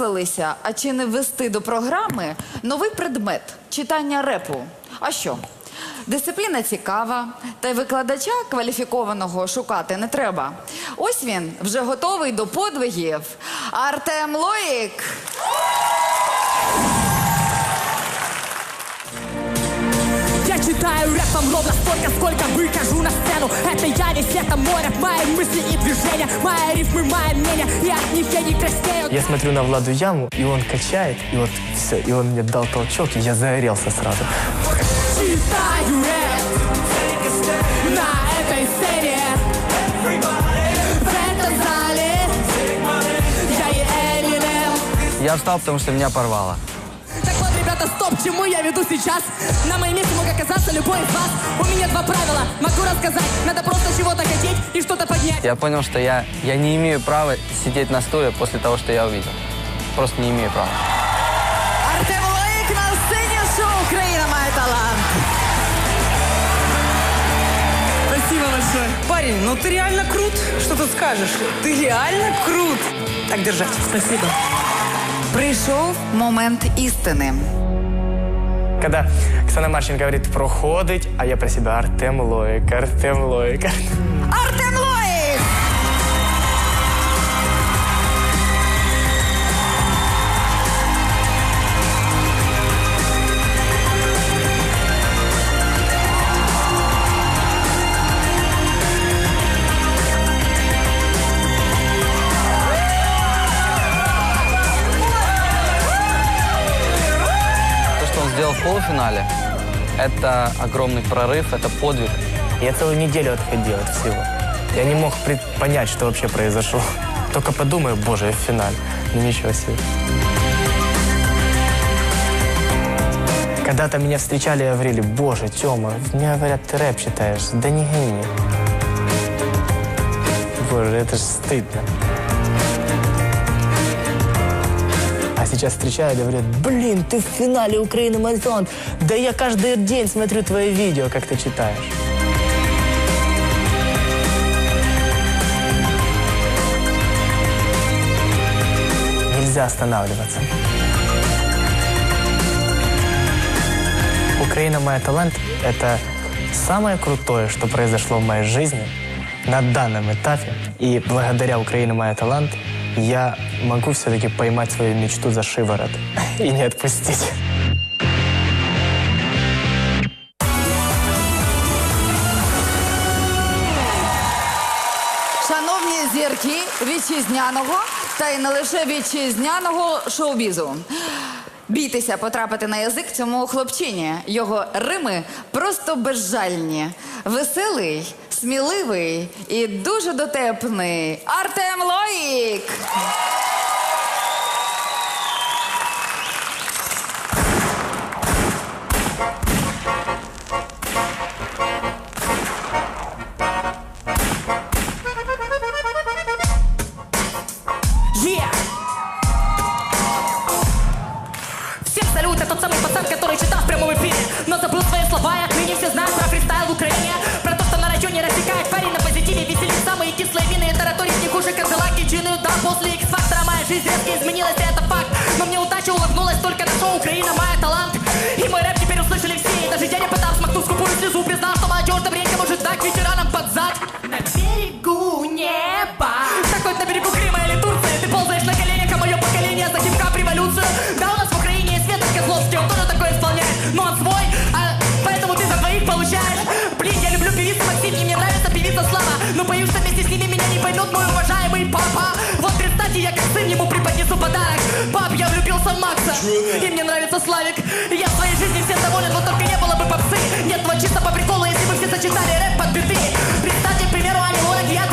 замислилися, а чи не ввести до програми новий предмет читання репу? А що? Дисципліна цікава, та й викладача кваліфікованого шукати не треба. Ось він вже готовий до подвигів. Артем Лоїк. Я читаю рэпом ровно столько, сколько выкажу на сцену. Это я весь, это мой рэп, мои мысли и движения Мои рифмы, мои мнения, и от них я не краснею. Я смотрю на Владу Яму, и он качает, и вот все, и он мне дал толчок, и я загорелся сразу. Читаю рэп. На этой сцене. В этом зале. Я и Эминем. Я встал, потому что меня порвало Так вот, ребята, стоп, к чему я веду сейчас? На моем месте мог оказаться любой из вас У меня два правила, могу рассказать Надо просто чего-то хотеть и что-то поднять Я понял, что я, я не имею права сидеть на стуле после того, что я увидел. Просто не имею права. Артем Лоїк на сцені шоу Україна має талант. Спасибо большое. Парень, ну ты реально крут. Что тут скажешь? Ты реально крут. Так держать. Спасибо. Прийшов момент істини. Когда Оксана Марченко говорит «проходить», а я про себя Артем Лоик, Артем Лоик. Артем Лоїк! Полуфинале, это огромный прорыв, это подвиг. Я целую неделю отходил от всего. Я не мог понять, что вообще произошло. Только подумаю, боже, я в финале. Ну ничего себе. Когда-то меня встречали и говорили, боже, Тёма, мне говорят, ты рэп читаешь. Да не гони. Боже, это ж стыдно. Сейчас встречают и говорят, блин, ты в финале Украины марафон. Да я каждый день смотрю твои видео, как ты читаешь. Нельзя останавливаться. Украина «Моя талант» — это самое крутое, что произошло в моей жизни на данном этапе. И благодаря «Украина «Моя талант» я могу все-таки поймать свою мечту за шиворот и не отпустить. Шановні зірки вітчизняного та й не лише вітчизняного шоу-бізу. Бійтеся потрапити на язик цьому хлопчині. Його рими просто безжальні. Веселий, сміливий і дуже дотепний. Артем Лоїк! «Украина, моя талант» И мой рэп теперь услышали все, и даже дядя пытался смахнуть скупую слезу. Признал, что молодежь добренько может дать ветеранам под зад. На берегу неба. Так хоть на берегу Крыма или Турции. Ты ползаешь на коленях, а мое поколение за хип-хап революцию. Да, у нас в Украине есть Света Козловский, он тоже такое исполняет. Но он свой, а поэтому ты за двоих получаешь. Блин, я люблю певицу Максим, и мне нравится певица Слава. Но боюсь, что вместе с ними меня не поймет мой уважаемый папа Представьте, я как сын ему преподнесу подарок. Пап, я влюбился в Макса, и мне нравится Славик. Я в своей жизни всем доволен, вот только не было бы попсы. Нет, вот чисто по приколу, если бы все сочетали рэп под биты. Представьте, к примеру, Ани Лорак, я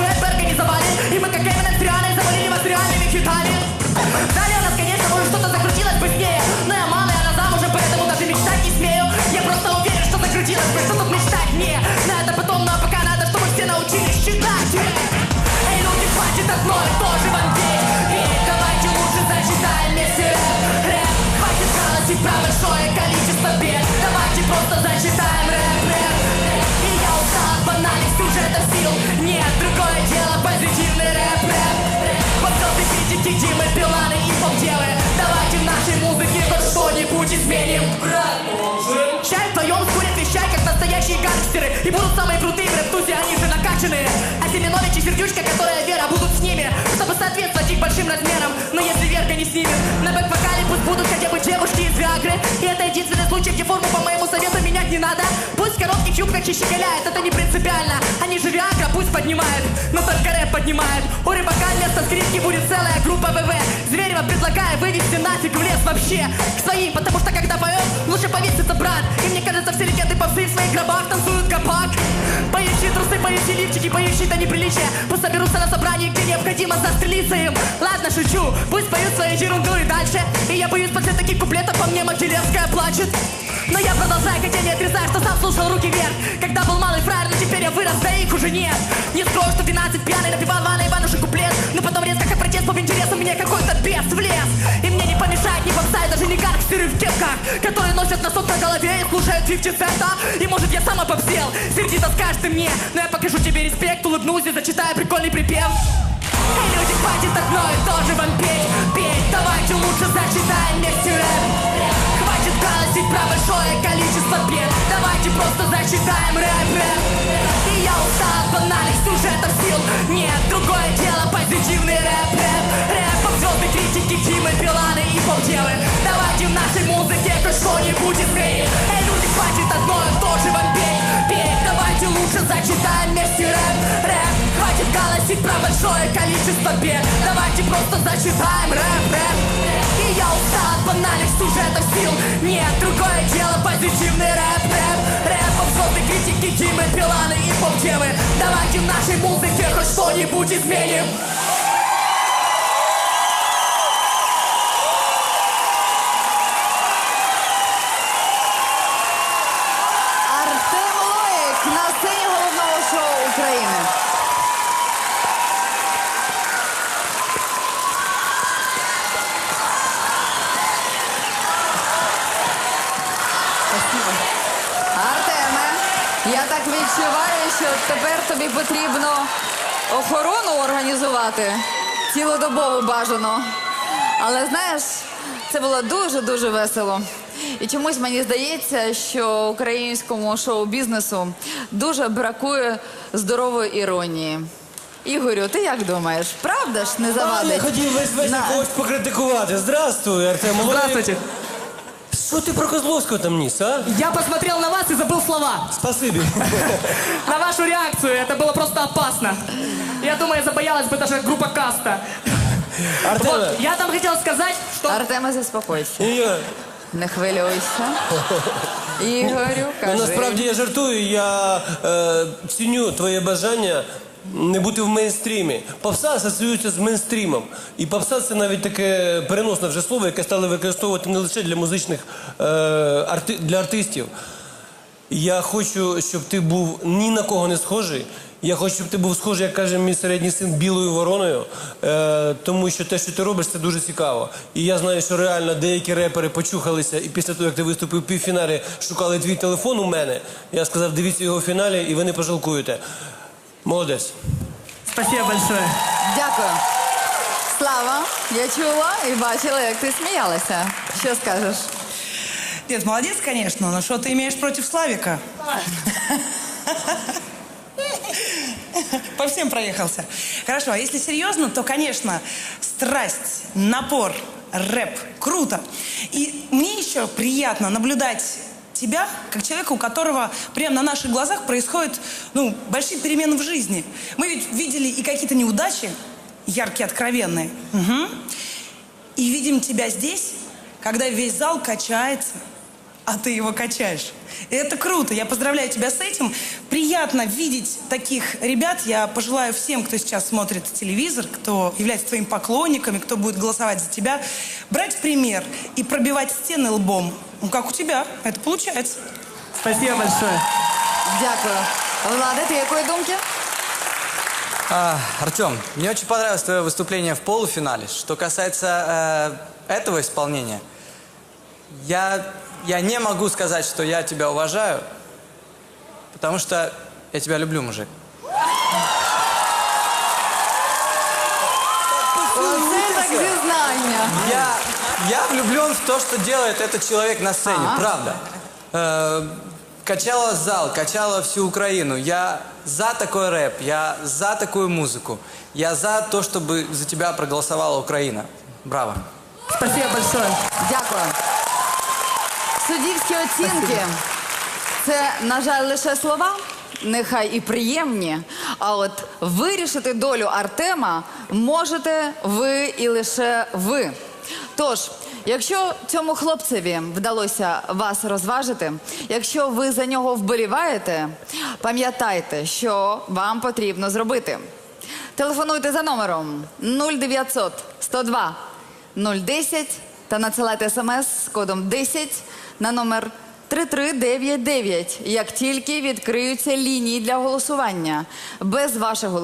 читаем рэп, рэп. И я устал от банальных сюжетов сил. Нет, другое дело, позитивный рэп, рэп Вокруг критики, Димы, пиланы и поп-девы Давайте в нашей музыке хоть что-нибудь изменим. Чай вдвоем скурят вещай, как настоящие гангстеры. И будут самые крутые в рэп-тусе, они же накачанные. А Семенович и Сердючка, которая Вера, будут с ними Чтобы соответствовать их большим размерам. Но если Верка не снимет, на бэк-вокале пусть будут хотя бы девушки из Виагры. И это единственный случай, где форму по моему совету менять не надо. Пусть в коротких юбках и щеголяет, это не принципиально. Они же Виагра пусть поднимают, но только рэп поднимает. У рыбака вместо скрипки будет целая группа ВВ. Зверева предлагаю вывести нафиг в лес вообще. К своим, потому что когда поет, лучше повеситься, брат. И мне кажется, все легенды попсы в своих гробах танцуют капак Поющие трусы, поющие лифчики, поющие до неприличия Пусть соберутся на собрании, где необходимо застрелиться им. Ладно, шучу, пусть поют свою ерунду и дальше. И я боюсь после таких куплетов по мне Могилевская плачет но я продолжаю, хотя не отрицаю, что сам слушал руки вверх. Когда был малый фраер, но теперь я вырос, да их уже нет. Не скрою, что 12 пьяный напевал Ванна Иванушек куплет Но потом резко, как протест по интересам, мне какой-то бес влез. И мне не помешает ни попса, и даже не гангстеры в кепках Которые носят носок на голове и слушают 50 цента. И может я сам обобсел, сердито скажешь ты мне. Но я покажу тебе респект, улыбнусь и зачитаю прикольный припев. Эй, люди, хватит одно и то же вам петь, петь. Давайте лучше зачитаем вместе рэп Хватит голосить про большое количество бед Давайте просто зачитаем рэп, рэп. И я устал от банальных сюжетов сил. Нет, другое дело, позитивный рэп, рэп. Рэп, звезды критики, Димы, Биланы и полдевы Давайте в нашей музыке хоть что-нибудь изменим. Эй, люди, хватит одно и то же вам петь, петь Давайте лучше зачитаем вместе рэп, рэп. Хватит голосить про большое количество бед. Давайте просто зачитаем рэп, рэп. И я устал от банальных сюжетов сил. Нет, другое дело, позитивный рэп, рэп Рэп, обзорные критики, Димы, Биланы и полдевы Давайте нашей музыке хоть что-нибудь изменим я так відчуваю, що тепер тобі потрібно охорону організувати цілодобово бажано. Але знаєш, це було дуже-дуже весело. І чомусь мені здається, що українському шоу-бізнесу дуже бракує здорової іронії. Ігорю, ти як думаєш? Правда ж не завадить? Я хотів весь весь когось покритикувати. Здравствуй, Артем. Здравствуйте Що ти про Козловського там ніс, а? Я посмотрел на вас и забыл слова Спасибі. На вашу реакцию, это было просто опасно Я думаю, забоялась бы даже группа Каста Артеме, Вот, я там хотел сказать, что... Артеме, заспокойся. Ігор, Не хвилюйся. Ігорю, ну, кажи. насправді я жартую, я е, ціню твоє бажання не бути в мейнстрімі. Попса асоціюється з мейнстрімом. І попса це навіть таке переносне вже слово, яке стали використовувати не лише для музичних е, для артистів. Я хочу, щоб ти був ні на кого не схожий. Я хочу, щоб ти був схожий, як каже мій середній син, білою вороною. Е, тому що те, що ти робиш, це дуже цікаво. І я знаю, що реально деякі репери почухалися, і після того, як ти виступив в півфіналі, шукали твій телефон у мене. Я сказав, дивіться його в фіналі, і ви не пожалкуєте. Молодець. Спасибо большое Дякую. Слава, я чула і бачила, як ти сміялася. Що скажеш? Нет, молодец, конечно, но что ты имеешь против Славика? По всем проехался. Хорошо, а если серьезно, то, конечно, страсть, напор, рэп. Круто. И мне еще приятно наблюдать тебя, как человека, у которого прямо на наших глазах происходят ну, большие перемены в жизни. Мы ведь видели и какие-то неудачи, яркие, откровенные. Мгм. И видим тебя здесь, когда весь зал качается, а ты его качаешь. И это круто. Я поздравляю тебя с этим. Приятно видеть таких ребят. Я пожелаю всем, кто сейчас смотрит телевизор, кто является твоим поклонниками, кто будет голосовать за тебя, брать пример и пробивать стены лбом. Ну, как у тебя. Это получается. Спасибо большое Дякую. Влада, ти якої думки? А, Артем, мне очень понравилось твое выступление в полуфинале. Что касается э, этого исполнения, я, я не могу сказать, что я тебя уважаю, потому что я тебя люблю, мужик. Оце так зізнання. Я, я влюблен в то, что делает этот человек на сцене, А. правда. Э, качала зал, качала всю Украину. Я за такой рэп, я за такую музыку. Я за то, чтобы за тебя проголосовала Украина. Браво. Спасибо большое. Дякую. Суддівські оцінки Це, на жаль, лише слова, нехай і приємні. А от вирішити долю Артема можете ви і лише ви. Тож, якщо цьому хлопцеві вдалося вас розважити, якщо ви за нього вболіваєте, пам'ятайте, що вам потрібно зробити. Телефонуйте за номером 0900 102 010 та надсилайте смс з кодом 10 на номер 3399, як тільки відкриються лінії для голосування. Без ваших голосів